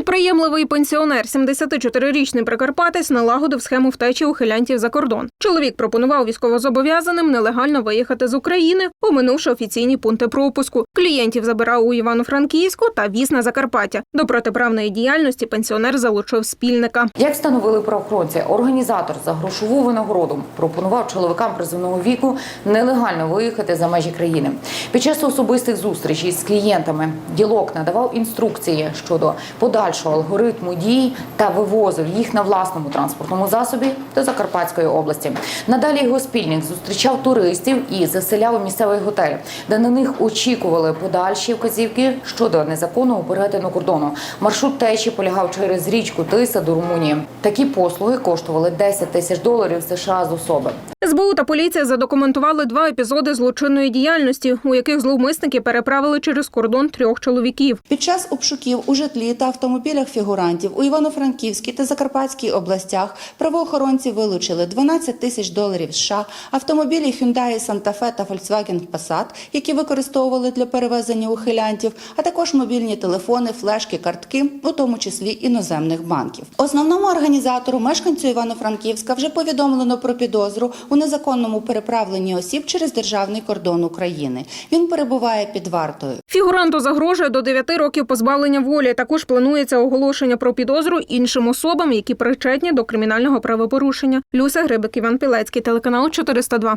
Підприємливий пенсіонер, 74-річний прикарпатець, налагодив схему втечі ухилянтів за кордон. Чоловік пропонував військовозобов'язаним нелегально виїхати з України, оминувши офіційні пункти пропуску. Клієнтів забирав у Івано-Франківську та віз на Закарпаття. До протиправної діяльності пенсіонер залучив спільника. Як встановили правоохоронці, організатор за грошову винагороду пропонував чоловікам призовного віку нелегально виїхати за межі країни. Під час особистих зустрічей з клієнтами ділок надавав інструкції щодо подальшого алгоритму дій та вивозив їх на власному транспортному засобі до Закарпатської області. Надалі його спільник зустрічав туристів і заселяв у місцевий готель, де на них очікували подальші вказівки щодо незаконного перетину кордону. Маршрут течі полягав через річку Тиса до Румунії. Такі послуги коштували 10 тисяч доларів США з особи. СБУ та поліція задокументували два епізоди злочинної діяльності, у яких зловмисники переправили через кордон трьох чоловіків. Під час обшуків у житлі та автомобілях фігурантів у Івано-Франківській та Закарпатській областях правоохоронці вилучили 12 тисяч доларів США, автомобілі Hyundai Santa Fe та Volkswagen Passat, які використовували для перевезення ухилянтів, а також мобільні телефони, флешки, картки, у тому числі іноземних банків. Основному організатору, мешканцю Івано-Франківська, вже повідомлено про підозру у незаконному переправленні осіб через державний кордон України. Він перебуває під вартою. Фігуранту загрожує до 9 років позбавлення волі. Також планується оголошення про підозру іншим особам, які причетні до кримінального правопорушення. Люся Грибик, Іван Пілецький, телеканал 402.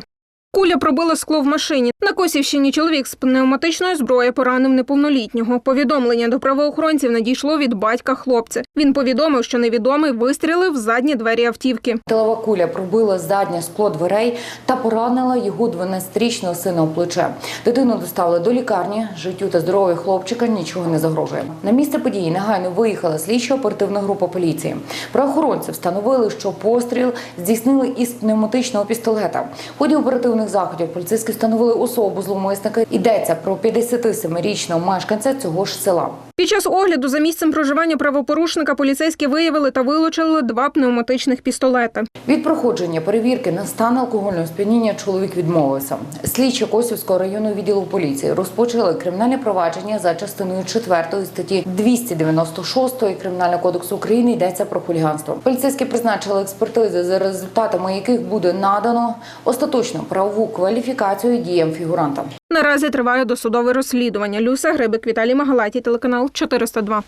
Куля пробила скло в машині. На Косівщині чоловік з пневматичної зброї поранив неповнолітнього. Повідомлення до правоохоронців надійшло від батька хлопця. Він повідомив, що невідомий вистрілив в задні двері автівки. Тилова куля пробила заднє скло дверей та поранила його 12-річного сина у плече. Дитину доставили до лікарні. Життю та здоров'ю хлопчика нічого не загрожує. На місце події негайно виїхала слідчо-оперативна група поліції. Правоохоронці встановили, що постріл здійснили із пневматичного пістолета. В ході оперативних заходів поліцейські встановили особу зловмисника. Йдеться про 57-річного мешканця цього ж села. Під час огляду за місцем проживання правопорушника поліцейські виявили та вилучили два пневматичних пістолети. Від проходження перевірки на стан алкогольного сп'яніння чоловік відмовився. Слідчі Косівського районного відділу поліції розпочали кримінальне провадження за частиною 4 статті 296 Кримінального кодексу України йдеться про хуліганство. Поліцейські призначили експертизи, за результатами яких буде надано остаточну правову кваліфікацію діям фігуранта. Наразі триває досудове розслідування. Люся Грибик, Віталій Магалаті, телеканал 402.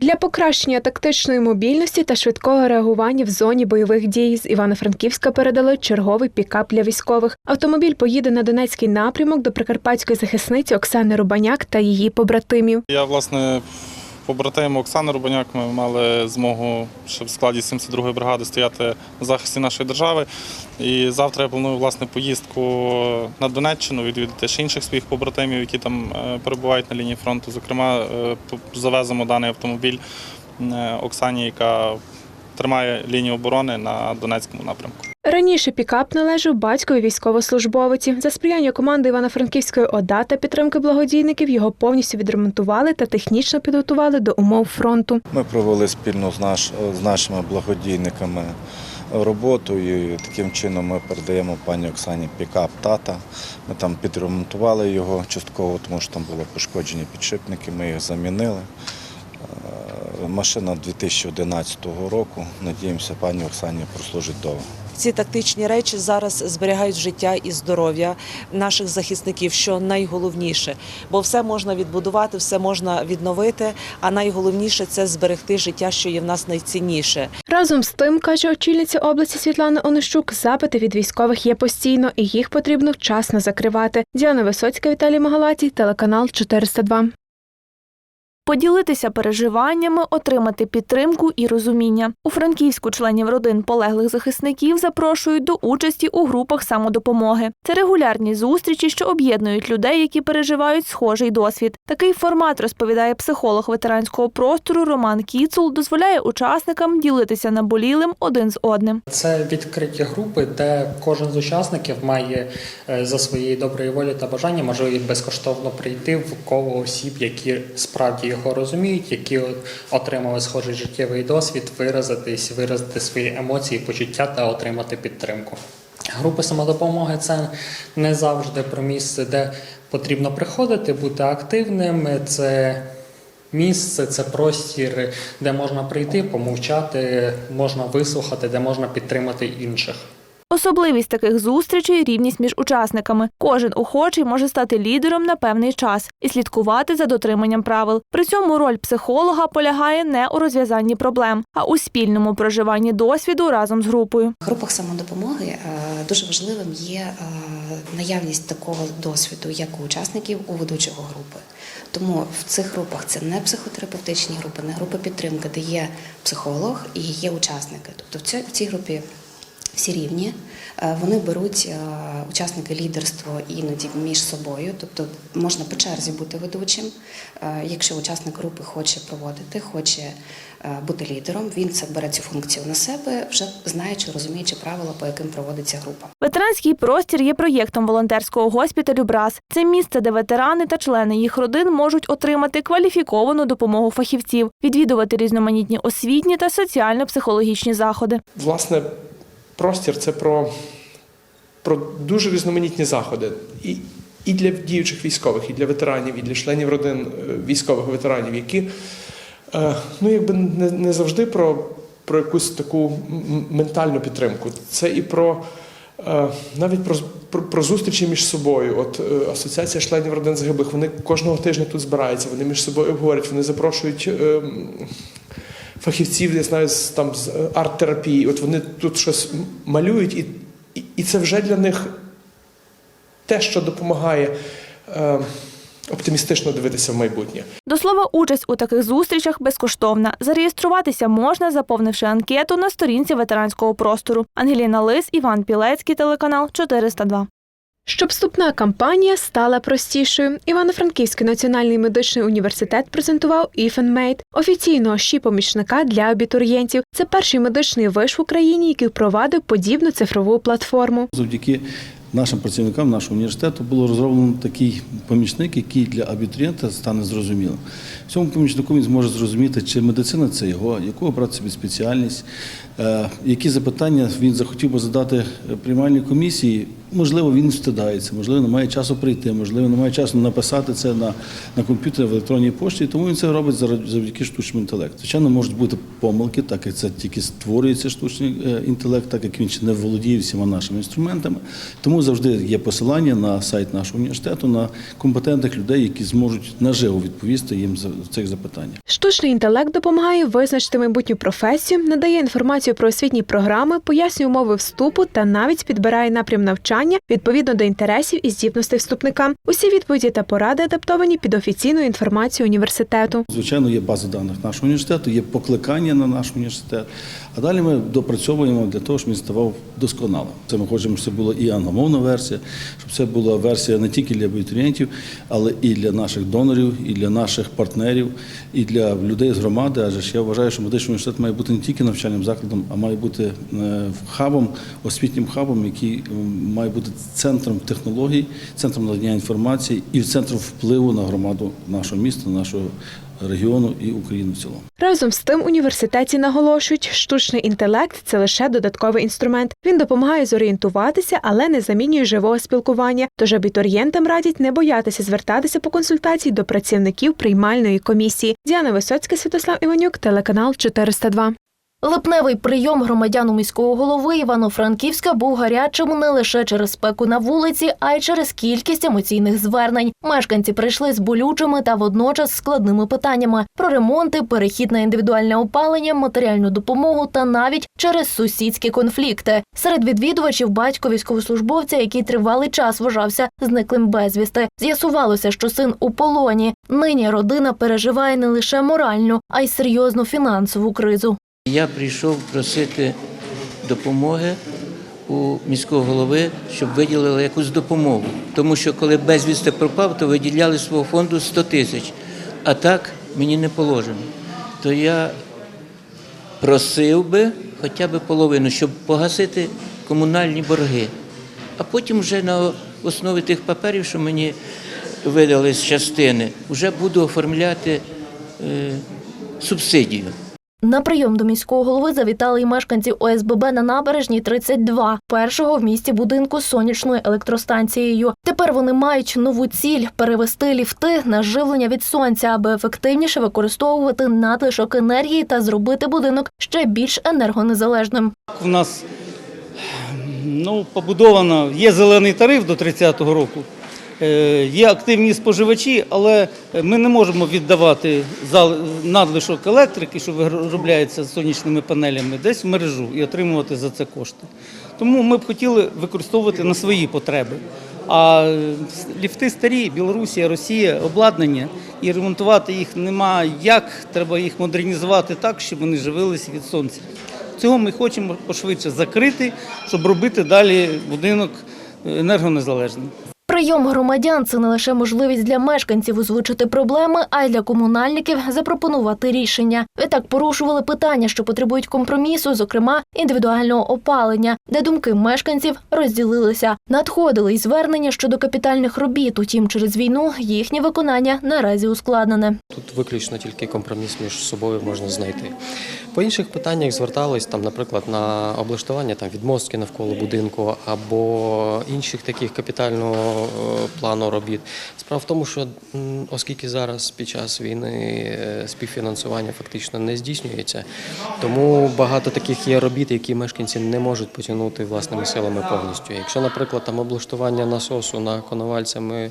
Для покращення тактичної мобільності та швидкого реагування в зоні бойових дій з Івано-Франківська передали черговий пікап для військових. Автомобіль поїде на Донецький напрямок до прикарпатської захисниці Оксани Рубаняк та її побратимів. Я, власне, побратим Оксани Рубаняк, ми мали змогу ще в складі 72-ї бригади стояти на захисті нашої держави. І завтра я планую власне поїздку на Донеччину, відвідати ще інших своїх побратимів, які там е, перебувають на лінії фронту. Зокрема, е, завеземо даний автомобіль е, Оксані, яка тримає лінію оборони на Донецькому напрямку. Раніше пікап належав батькові військовослужбовиці. За сприяння команди Івано-Франківської ОДА та підтримки благодійників його повністю відремонтували та технічно підготували до умов фронту. Ми провели спільно з, наш, з нашими благодійниками роботу і таким чином ми передаємо пані Оксані пікап тата. Ми там підремонтували його частково, тому що там були пошкоджені підшипники, ми їх замінили. Е, Машина 2011 року. Надіємося, пані Оксані прослужить довго. Ці тактичні речі зараз зберігають життя і здоров'я наших захисників, що найголовніше, бо все можна відбудувати, все можна відновити. А найголовніше це зберегти життя, що є в нас найцінніше. Разом з тим, каже очільниця області Світлана Онищук, запити від військових є постійно і їх потрібно вчасно закривати. Діана Висоцька, Віталій Магалатій, телеканал 402. Поділитися переживаннями, отримати підтримку і розуміння. У Франківську членів родин полеглих захисників запрошують до участі у групах самодопомоги. Це регулярні зустрічі, що об'єднують людей, які переживають схожий досвід. Такий формат розповідає психолог ветеранського простору Роман Кіцул, дозволяє учасникам ділитися наболілим один з одним. Це відкриті групи, де кожен з учасників має е, за своєї доброї волі та бажання можливість безкоштовно прийти в коло осіб, які справді його розуміють, які отримали схожий життєвий досвід, виразитись, виразити свої емоції, почуття та отримати підтримку. Групи самодопомоги це не завжди про місце, де потрібно приходити, бути активним. Це місце, це простір, де можна прийти, помовчати, можна вислухати, де можна підтримати інших. Особливість таких зустрічей рівність між учасниками. Кожен охочий може стати лідером на певний час і слідкувати за дотриманням правил. При цьому роль психолога полягає не у розв'язанні проблем, а у спільному проживанні досвіду разом з групою. В групах самодопомоги е, дуже важливим є е, наявність такого досвіду, як у учасників у ведучого групи. Тому в цих групах це не психотерапевтичні групи, не групи підтримки, де є психолог і є учасники. Тобто в цій групі всі рівні. Е, Вони беруть е, учасники лідерство іноді між собою, тобто можна по черзі бути ведучим. Е, Якщо учасник групи хоче проводити, хоче бути лідером, він це бере цю функцію на себе, вже знаючи, розуміючи правила, по яким проводиться група. Ветеранський простір є проєктом волонтерського госпіталю БРАЗ. Це місце, де ветерани та члени їх родин можуть отримати кваліфіковану допомогу фахівців, відвідувати різноманітні освітні та соціально-психологічні заходи. власне, простір це про, про дуже різноманітні заходи. І, і для діючих військових, і для ветеранів, і для членів родин е, військових ветеранів, які е, ну, якби не, не завжди про, про якусь таку ментальну підтримку. Це і про. е, Навіть про, про, про зустрічі між собою. От асоціація членів родин загиблих, вони кожного тижня тут збираються, вони між собою обговорюють, вони запрошують фахівців, я знаю, з там з е, арт-терапії. От вони тут щось малюють, і, і, і це вже для них те, що допомагає е, оптимістично дивитися в майбутнє. До слова, участь у таких зустрічах безкоштовна. Зареєструватися можна, заповнивши анкету на сторінці ветеранського простору. Ангеліна Лис, Іван Пілецький, телеканал 402. Щоб вступна кампанія стала простішою, Івано-Франківський національний медичний університет презентував «IFNMate» – офіційного щі-помічника для абітурієнтів. Це перший медичний виш в Україні, який впровадив подібну цифрову платформу. Завдяки нашим працівникам нашого університету було розроблено такий помічник, який для абітурієнта стане зрозумілим. Цьому помічнику він зможе зрозуміти, чи медицина це його, яку обрати собі спеціальність, е, які запитання він захотів би задати приймальній комісії. Можливо, він встидається, можливо, не має часу прийти, можливо, не має часу написати це на, на комп'ютері в електронній пошті, тому він це робить завдяки штучному інтелекту. Звичайно, можуть бути помилки, так як це тільки створюється штучний е, інтелект, так як він ще не володіє всіма нашими інструментами. Тому завжди є посилання на сайт нашого університету на компетентних людей, які зможуть наживо відповісти їм в цих запитаннях. Штучний інтелект допомагає визначити майбутню професію, надає інформацію про освітні програми, пояснює умови вступу та навіть підбирає напрям навчання відповідно до інтересів і здібностей вступника. Усі відповіді та поради адаптовані під офіційну інформацію університету. Звичайно, є база даних нашого університету, є покликання на наш університет. А далі ми допрацьовуємо для того, щоб він ставав досконалим. Це ми хочемо, щоб це була і англомовна версія, щоб це була версія не тільки для абітурієнтів, але і для наших донорів, і для наших партнерів, і для людей з громади. Адже ж я вважаю, що медичний університет має бути не тільки навчальним закладом, а має бути е, хабом, освітнім хабом, який має бути центром технологій, центром надання інформації і центром впливу на громаду нашого міста, нашого регіону і України в цілому. Разом з тим, університеті наголошують, штучний інтелект це лише додатковий інструмент. Він допомагає зорієнтуватися, але не замінює живого спілкування. Тож абітурієнтам радять не боятися звертатися по консультації до працівників приймальної комісії. Діана Висоцька, Святослав Іванюк, телеканал 402. Липневий прийом громадян у міського голови Івано-Франківська був гарячим не лише через спеку на вулиці, а й через кількість емоційних звернень. Мешканці прийшли з болючими та водночас складними питаннями про ремонти, перехід на індивідуальне опалення, матеріальну допомогу та навіть через сусідські конфлікти. Серед відвідувачів батько військовослужбовця, який тривалий час вважався зниклим безвісти. З'ясувалося, що син у полоні. Нині родина переживає не лише моральну, а й серйозну фінансову кризу. Я прийшов просити допомоги у міського голови, щоб виділили якусь допомогу. Тому що коли безвісти пропав, то виділяли свого фонду 100 тисяч. А так мені не положено. То я просив би хоча б половину, щоб погасити комунальні борги. А потім вже на основі тих паперів, що мені видали з частини, вже буду оформляти е, субсидію. На прийом до міського голови завітали й мешканці ОСББ на набережній 32, першого в місті будинку з сонячною електростанцією. Тепер вони мають нову ціль перевести ліфти на живлення від сонця, аби ефективніше використовувати надлишок енергії та зробити будинок ще більш енергонезалежним. У нас ну, побудовано, є зелений тариф до 30-го року, є активні споживачі, але ми не можемо віддавати надлишок електрики, що виробляється сонячними панелями, десь в мережу і отримувати за це кошти. Тому ми б хотіли використовувати на свої потреби. А е, ліфти старі, Білорусія, Росія, обладнання, і ремонтувати їх нема як, треба їх модернізувати так, щоб вони живилися від сонця. Цього ми хочемо пошвидше закрити, щоб робити далі будинок енергонезалежним. Прийом громадян це не лише можливість для мешканців озвучити проблеми, а й для комунальників запропонувати рішення. Відтак порушували питання, що потребують компромісу, зокрема індивідуального опалення, де думки мешканців розділилися. Надходили й звернення щодо капітальних робіт. Утім, через війну їхнє виконання наразі ускладнене. Тут виключно тільки компроміс між собою можна знайти. По інших питаннях звертались там, наприклад, на облаштування там відмостки навколо будинку або інших таких капітального е, плану робіт. Справа в тому, що оскільки зараз під час війни е, співфінансування фактично не здійснюється, тому багато таких є робіт, які мешканці не можуть потягнути власними силами повністю. Якщо, наприклад, там облаштування насосу на коновальця ми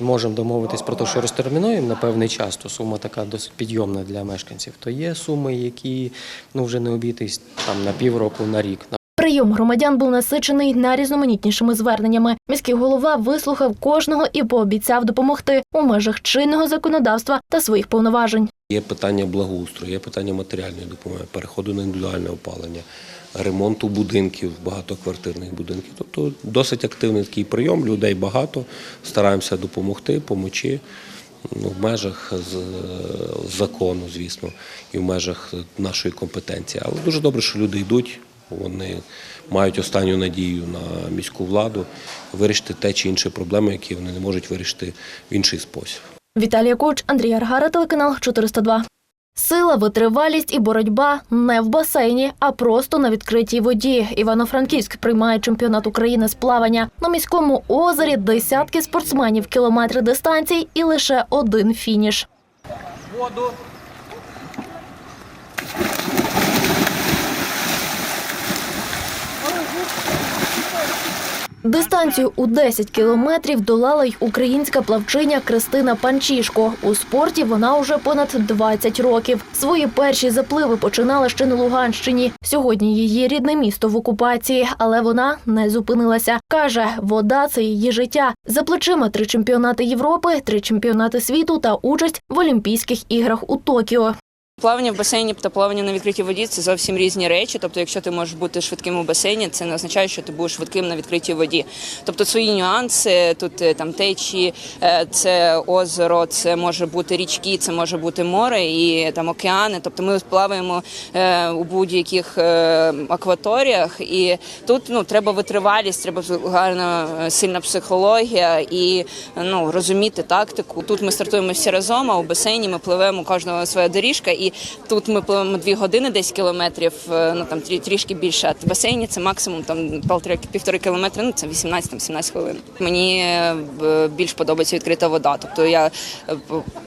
можемо домовитись про те, що розтермінуємо на певний час, то сума така досить підйомна для мешканців, то є суми, які ну вже не обійтись там на півроку, на рік. Прийом громадян був насичений найрізноманітнішими зверненнями. Міський голова вислухав кожного і пообіцяв допомогти у межах чинного законодавства та своїх повноважень. Є питання благоустрою, є питання матеріальної допомоги, переходу на індивідуальне опалення, ремонту будинків, багатоквартирних будинків. Тобто досить активний такий прийом, людей багато, стараємося допомогти, помочи. Ну, в межах закону, звісно, і в межах нашої компетенції. Але дуже добре, що люди йдуть, вони мають останню надію на міську владу вирішити те чи інше проблеми, які вони не можуть вирішити в інший спосіб. Віталія Коч, Андрій Аргара, телеканал 402. Сила, витривалість і боротьба не в басейні, а просто на відкритій воді. Івано-Франківськ приймає чемпіонат України з плавання. На міському озері десятки спортсменів, кілометри дистанцій і лише один фініш. Воду. Дистанцію у 10 кілометрів долала й українська плавчиня Кристина Панчішко. У спорті вона уже понад 20 років. Свої перші запливи починала ще на Луганщині. Сьогодні її рідне місто в окупації, але вона не зупинилася. Каже, вода це її життя. За плечима три чемпіонати Європи, три чемпіонати світу та участь в Олімпійських іграх у Токіо. Плавання в басейні та плавання на відкритій воді це зовсім різні речі. Тобто, якщо ти можеш бути швидким у басейні, це не означає, що ти будеш швидким на відкритій воді. Тобто свої нюанси, тут е, там течії, е, це озеро, це може бути річки, це може бути море і там океани. Тобто ми плаваємо е, у будь-яких акваторіях, і тут ну треба витривалість, треба гарна сильна психологія і ну розуміти тактику. Тут ми стартуємо всі разом, а у басейні ми пливемо кожного своя доріжка, і тут ми пливемо дві години, 10 кілометрів, е, ну там трішки більше. В басейні це максимум там півтори, кілометри, ну це 18-17 хвилин. Мені е, більш подобається відкрита вода. Тобто я е,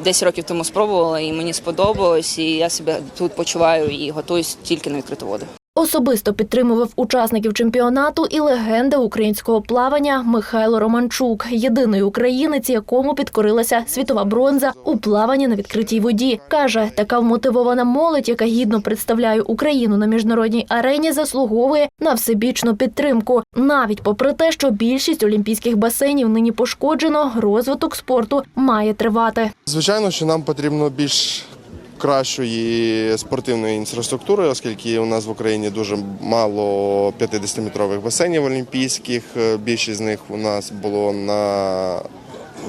10 років тому спробувала, і мені сподобалось, і я себе тут почуваю і готуюсь тільки на відкриту воду. Особисто підтримував учасників чемпіонату і легенда українського плавання Михайло Романчук, єдиний українець, якому підкорилася світова бронза у плаванні на відкритій воді. каже, така вмотивована молодь, яка гідно представляє Україну на міжнародній арені, заслуговує на всебічну підтримку. Навіть попри те, що більшість олімпійських басейнів нині пошкоджено, розвиток спорту має тривати. Звичайно, що нам потрібно більш кращої спортивної інфраструктури, оскільки у нас в Україні дуже мало 50-метрових басейнів олімпійських. Е, Більшість з них у нас було на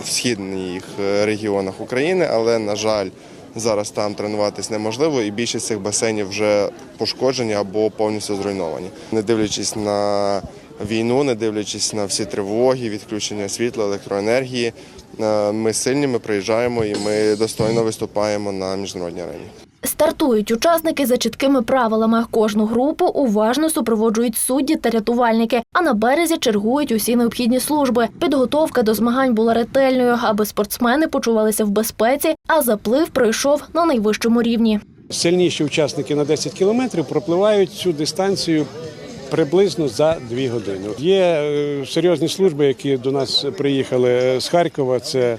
східних е, регіонах України, але, на жаль, зараз там тренуватись неможливо, і більшість цих басейнів вже пошкоджені або повністю зруйновані. Не дивлячись на війну, не дивлячись на всі тривоги, відключення світла, електроенергії, ми сильні, ми приїжджаємо і ми достойно виступаємо на міжнародній арені. Стартують учасники за чіткими правилами. Кожну групу уважно супроводжують судді та рятувальники, а на березі чергують усі необхідні служби. Підготовка до змагань була ретельною, аби спортсмени почувалися в безпеці, а заплив пройшов на найвищому рівні. Сильніші учасники на 10 кілометрів пропливають цю дистанцію приблизно за дві години. Є е, серйозні служби, які до нас приїхали з Харкова. Це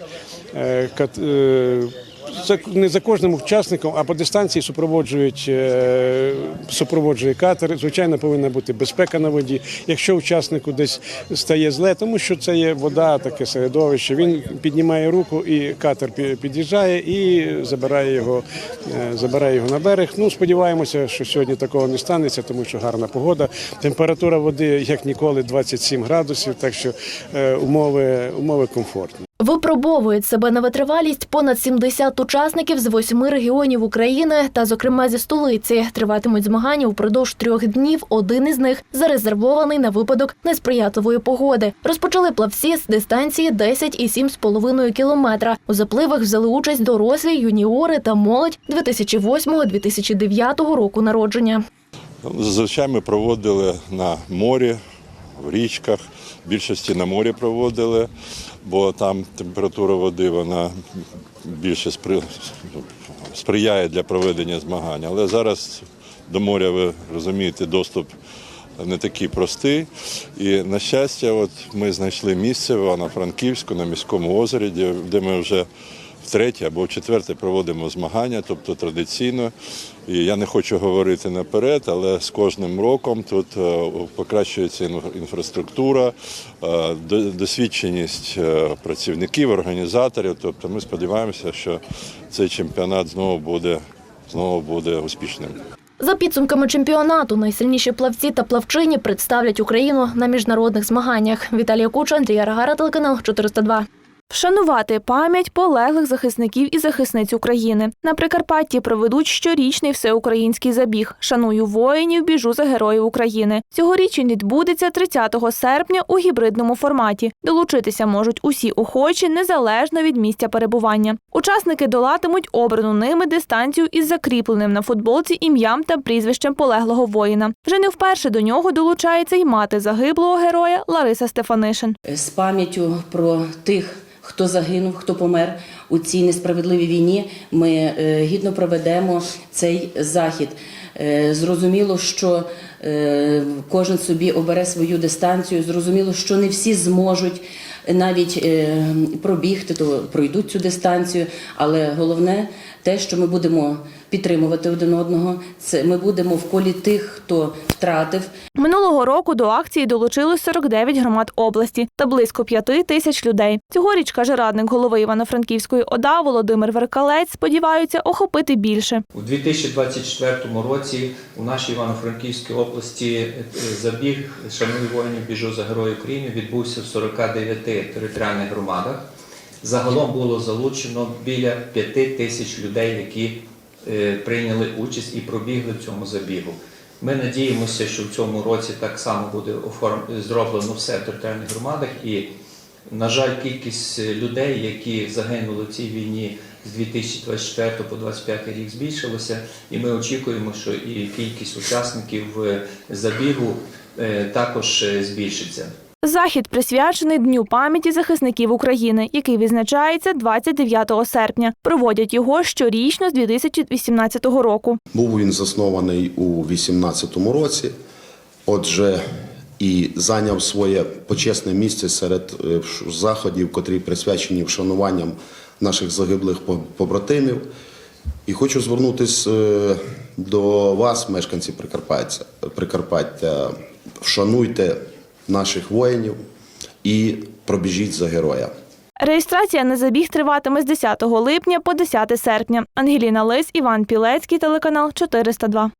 е, е, за- не за кожним учасником, а по дистанції супроводжують е, супроводжує катер. Звичайно, повинна бути безпека на воді. Якщо учаснику десь стає зле, тому що це є вода, таке середовище. Він піднімає руку, і катер під'їжджає і забирає його, е, забирає його на берег. Ну сподіваємося, що сьогодні такого не станеться, тому що гарна погода. Температура води, як ніколи, 27 градусів, так що е, умови, умови комфортні. Випробовують себе на витривалість понад 70 учасників з восьми регіонів України та, зокрема, зі столиці. Триватимуть змагання упродовж трьох днів. Один із них зарезервований на випадок несприятливої погоди. Розпочали плавці з дистанції 10,7,5 кілометра. У запливах взяли участь дорослі, юніори та молодь 2008-2009 року народження. Зазвичай ми проводили на морі, в річках. Більшості на морі проводили, бо там температура води вона більше сприяє для проведення змагань. Але зараз до моря, ви розумієте, доступ не такий простий. І, на щастя, от ми знайшли місце в Івано-Франківську на міському озері, де ми вже втретє або вчетверте проводимо змагання, тобто традиційно. І я не хочу говорити наперед, але з кожним роком тут е, покращується інфра- інфраструктура, е, досвідченість е, працівників, організаторів. Тобто ми сподіваємося, що цей чемпіонат знову буде, знову буде успішним. За підсумками чемпіонату, найсильніші плавці та плавчині представлять Україну на міжнародних змаганнях. Віталія Куча, Андрія Рагара, телеканал 402. Вшанувати пам'ять полеглих захисників і захисниць України. На Прикарпатті проведуть щорічний всеукраїнський забіг. Шаную воїнів, біжу за героїв України. Цьогоріч він відбудеться 30 серпня у гібридному форматі. Долучитися можуть усі охочі, незалежно від місця перебування. Учасники долатимуть обрану ними дистанцію із закріпленим на футболці ім'ям та прізвищем полеглого воїна. Вже не вперше до нього долучається й мати загиблого героя Лариса Стефанишин. з пам'яттю про тих, хто загинув, хто помер у цій несправедливій війні. Ми е, гідно проведемо цей захід. Е, Зрозуміло, що е, кожен собі обере свою дистанцію. Зрозуміло, що не всі зможуть навіть пробігти, то пройдуть цю дистанцію. Але головне те, що ми будемо підтримувати один одного. Це ми будемо в колі тих, хто втратив, Минулого року до акції долучилось 49 громад області та близько 5 тисяч людей. Цьогоріч, каже радник голови Івано-Франківської ОДА Володимир Веркалець, сподіваються охопити більше. У 2024 році у нашій Івано-Франківській області е, забіг Шаную воїнів біжу за герою України відбувся в 49 територіальних громадах. Загалом було залучено біля 5 тисяч людей, які е, прийняли участь і пробігли в цьому забігу. Ми надіємося, що в цьому році так само буде зроблено все в територіальних громадах. І, на жаль, кількість людей, які загинули в цій війні з 2024 по 2025 рік збільшилася, і ми очікуємо, що і кількість учасників е, забігу е, також е, збільшиться. Захід присвячений Дню пам'яті захисників України, який відзначається 29 серпня. Проводять його щорічно з 2018 року. Був він заснований у 18-му році. Отже, і зайняв своє почесне місце серед е, заходів, котрі присвячені вшануванням наших загиблих по- побратимів. І хочу звернутися е, до вас, мешканці Прикарпаття. Прикарпаття. Вшануйте наших воїнів і пробіжіть за героя. Реєстрація на забіг триватиме з 10 липня по 10 серпня. Ангеліна Лис, Іван Пілецький, телеканал 402.